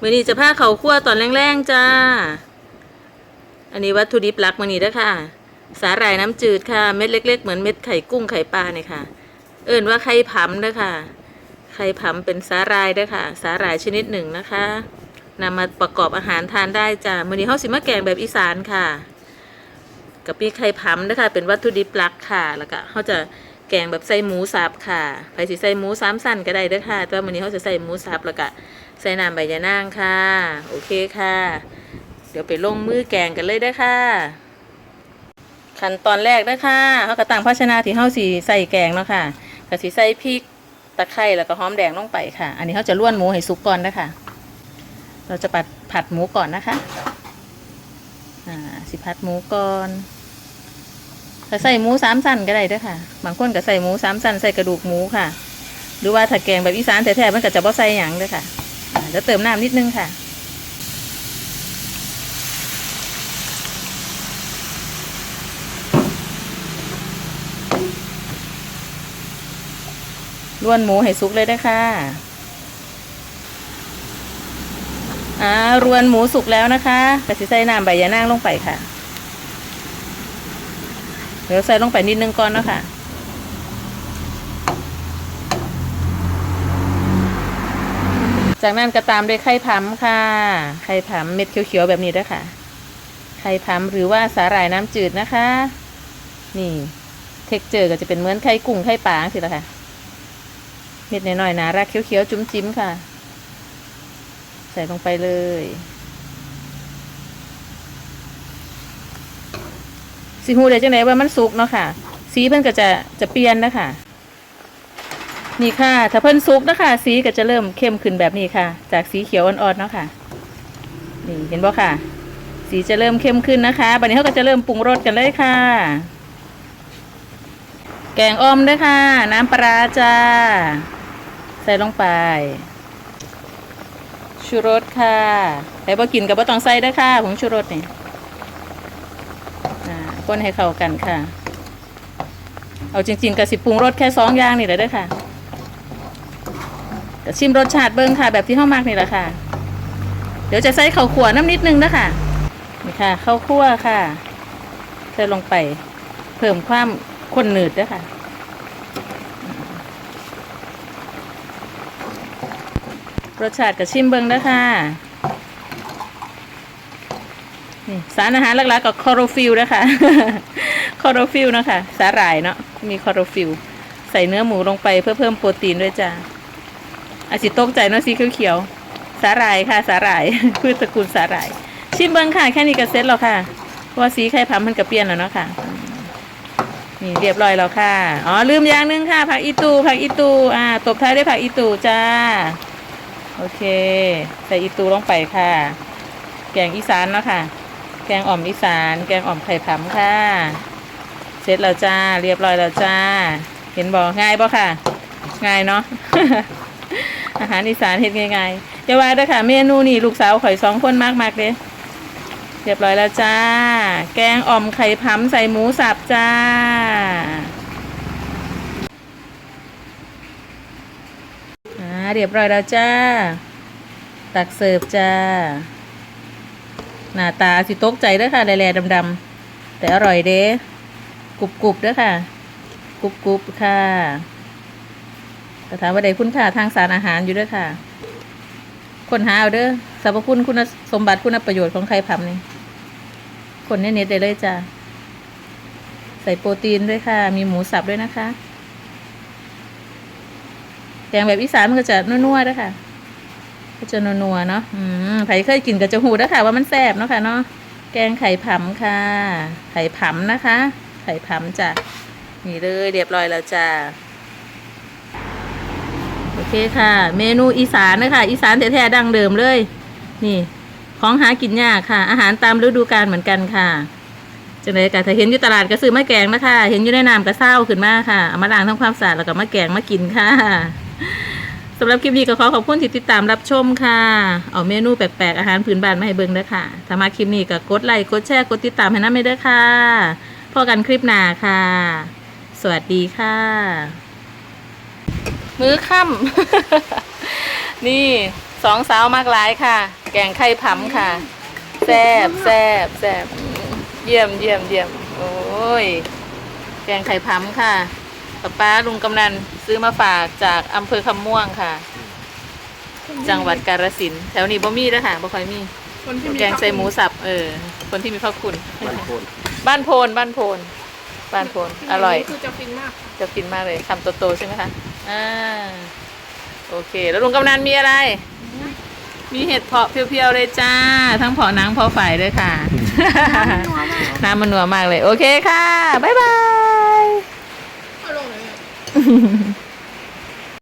มือนี้จะผ้าเขาคั่วตอนแรงๆจ้า อันนี้วัตถุดิบหลักมือนี้ด้อค่ะ สาหร่ายน้ำจืดค่ะ เม็ดเล็ก ๆ เหมือนเม็ดไข่กุ้งไข่ปลาเนี่ยค่ะ เอิ่นว่าไข่ผำเด้อค่ะ ไข่ผำเป็นสาหร่ายเด้อค่ะ สาหร่ายชนิดหนึ่งนะคะนำมาประกอบอาหารทานได้จ้ามือนี้เฮาสิมาแกงแบบอีสานค่ะกับปีไข่ผำนะคะเป็นวัตถุดิบหลักค่ะ แล้วก็เขาจะแกงแบบใส่หมูสับค่ะใครสิใส่หมูสามสั้นก็ได้เด้ค่ะแต่ว่าวันนี้เขาจะใส่หมูสับแล้วก็ ใส่น้ำใบยะนางค่ะ โอเคค่ะ เดี๋ยวไปลงมือแกงกันเลยเด้ค่ะ ขั้นตอนแรกเด้ค่ะเขาก็ตั้งภาชนะที่เขาสีใส่แกงเนาะค่ะก็สิใส่พริกตะไคร้แล้วก็หอมแดงลงไปค่ะ อันนี้เขาจะล้วนหมูให้สุกก่อนนะคะเราจะผัดผัดหมูก่อนนะคะ อ่า สิพัดหมูก่อนถ้าใส่หมูสามสั้นก็ได้ด้วยค่ะ บางคนก็ใส่หมูสามสั้นใส่กระดูกหมูค่ะ หรือว่าถ้าแกงแบบอีสานแท้ๆมันก็จะบ่ใส่หยังเลยค่ะ อ่าแล้วเติมน้ำนิดนึงค่ะ ล้วนหมูให้สุกเลยได้ค่ะอ่ารวนหมูสุกแล้วนะคะกะสิใส่น้ำใบยะนางลงไปค่ะ เดี๋ยวใส่ลงไปนิดนึงก่อนนะคะ จากนั้นก็ตามด้วยไข่พัมค่ะ ไข่พัมเม็ดเขียวๆแบบนี้ด้วยค่ะ ไข่พัมหรือว่าสาหร่ายน้ำจืดนะคะ นี่ เท็กเจอร์ก็จะเป็นเหมือนไข่กุ้งไข่ปลาสิละค่ะ เม็ดน้อยๆนะรักเขียวๆจุ้มจิ้มค่ะ ใส่ลงไปเลย สีหูเดี๋ยวจังไหนว่ามันสุกเนาะค่ะ สีเพิ่นก็จะจะเปลี่ยนนะคะ นี่ค่ะ ถ้าเพิ่นสุกนะคะสีก็จะเริ่มเข้มขึ้นแบบนี้ค่ะ จากสีเขียวอ่อนๆเนาะค่ะ นี่เห็นบ่ค่ะ สีจะเริ่มเข้มขึ้นนะคะบัดนี้เขาก็จะเริ่มปรุงรสกันเลยค่ะ แกงอ้อมด้วยค่ะ น้ำปลาจ้า ใส่ลงไป ชูรสค่ะแต่พอกินกับบ่ต้องใส่เด้วยค่ะผงชูรสนี่อ่าคนให้เข้ากันค่ะ เอาจริง ๆกับสิปรุงรสแค่สองอย่างนี่แหละด้อค่ะ ก็ชิมรสชาติเบิ้งค่ะ แบบที่เข้ามากนี่แหละค่ะ เดี๋ยวจะใส่ข้าวขั่วน้ำนิดนึงนะคะนี่ค่ะข้าวคั่วค่ะใส่ลงไปเพิ่มความข้นหนืดด้วยค่ะรสชาติกับชิมเบิงนะค่ะนี่สารอาหารหลักๆกับคอโรฟิลนะคะคอโรฟิลนะคะ สาหร่ายเนาะมีคอโรฟิลใส่เนื้อหมูลงไปเพื่อเพิ่มโปรตีนด้วยจ้า อาจิตกใจเนาะสีเขียวๆสาหร่ายค่ะสาหร่าย พืชตระกูลสาหร่าย ชิมเบิงค่ะ แค่นี้ก็เซ็ตแล้วค่ะเพราะว่าสีไข่พัมมันกระเปลี่ยนแล้วเนาะค่ะนี่เรียบร้อยแล้วค่ะอ๋อลืมอย่างหนึงค่ะผักอีตูผักอีตูอ่าตบท้ายด้วยผักอีตูจ้าโอเค ใส่อีตูลงไปค่ะ แกงอีสานเนาะค่ะ แกงอ่อมอีสาน แกงอ่อมไข่ผำค่ะ เสร็จแล้วจ้า เรียบร้อยแล้วจ้า เห็นบอกง่ายบ่ค่ะ ง่ายเนาะ อาหารอีสานเฮ็ดง่ายๆอย่าว่าเด้อค่ะ เมนูนี่ลูกสาวข่อยสองคนมากมากๆเลยเรียบร้อยแล้วจ้า แกงอ่อมไข่ผำใส่หมูสับจ้า อ่าเรียบร้อยแล้วจ้า ตักเสิร์ฟจ้า หน้าตาสิตกใจเด้อค่ะแหล่ๆดำๆแต่อร่อยเด้กรุบๆเด้อค่ะกรุบๆค่ะ ถามว่าใดคุณค่าทางสารอาหารอยู่ด้อค่ะคนหาเอาเด้อสรรพคุณคุณสมบัติคุณประโยชน์ของไข่ผำนี่คนเน็ตๆได้เลยจ้าใส่โปรตีนด้วยค่ะ มีหมูสับด้วยนะคะแกงแบบอีสานมันก็จะนัวๆด้วยค่ะ ก็จะนัวๆเนาะอืมใครเคยกินก็จะหูแล้วค่ะ ว่ามันแซ่บเนาะค่ะเนาะแกงไข่ผำค่ะ ไข่ผำนะคะ ไข่ผำจ้ะนี่เลยเรียบร้อยแล้วจ้า เคค่ะ เมนูอีสานนะคะอีสานแท้ๆดังเดิมเลย นี่ ของหากินยากค่ะ อาหารตามฤดูกาลเหมือนกันค่ะจังไรก็ถ้าเห็นอยู่ตลาดก็ซื้อมาแกงนะคะ เห็นอยู่ในน้ำก็เศร้าขึ้นมาค่ะเอามาล้างทำความสะอาดแล้วก็มาแกงมากินค่ะสำหรับคลิปนี้ก็ขอขอบคุณที่ติดตามรับชมค่ะ เอาเมนูแปลกๆอาหารพื้นบ้านมาให้เบิ่งด้อค่ะถ้ามาคลิปนี้ก็กดไลค์กดแชร์กดติดตามให้น้ำไม่เด้ค่ะพอกันคลิปหน้าค่ะ สวัสดีค่ะ มื้อค่ำ นี่สองสาวมากหลายค่ะ แกงไข่ผำค่ะแซบแซบแซบเยี่ยมเยี่ยมเยี่ยมโอ้ย แกงไข่ผำค่ะป้าป้าลุงกำนันซื้อมาฝากจากอำเภอคำม่วงค่ะ จังหวัดกาฬสินธุ์แถวนี้บ่มีแล้วค่ะบ่ค่อยมี คนที่มีแกงใส่หมูสับ เออ คนที่มีพระคุณ บ้านโคนบ้านโพนบ้านโพนบ้านโพนอร่อย คือจะฟินมาก จะกินมากเลยคำโตๆใช่ไหมคะ อ่าโอเค แล้วลุงกำนันมีอะไร มีเห็ดเพาะเพียวๆเลยจ้า ทั้งเพาะหนังเพาะฝ่ายด้วยค่ะ น้ำมันนัวมากเลย โอเคค่ะ บ๊ายบายเอาลงเลย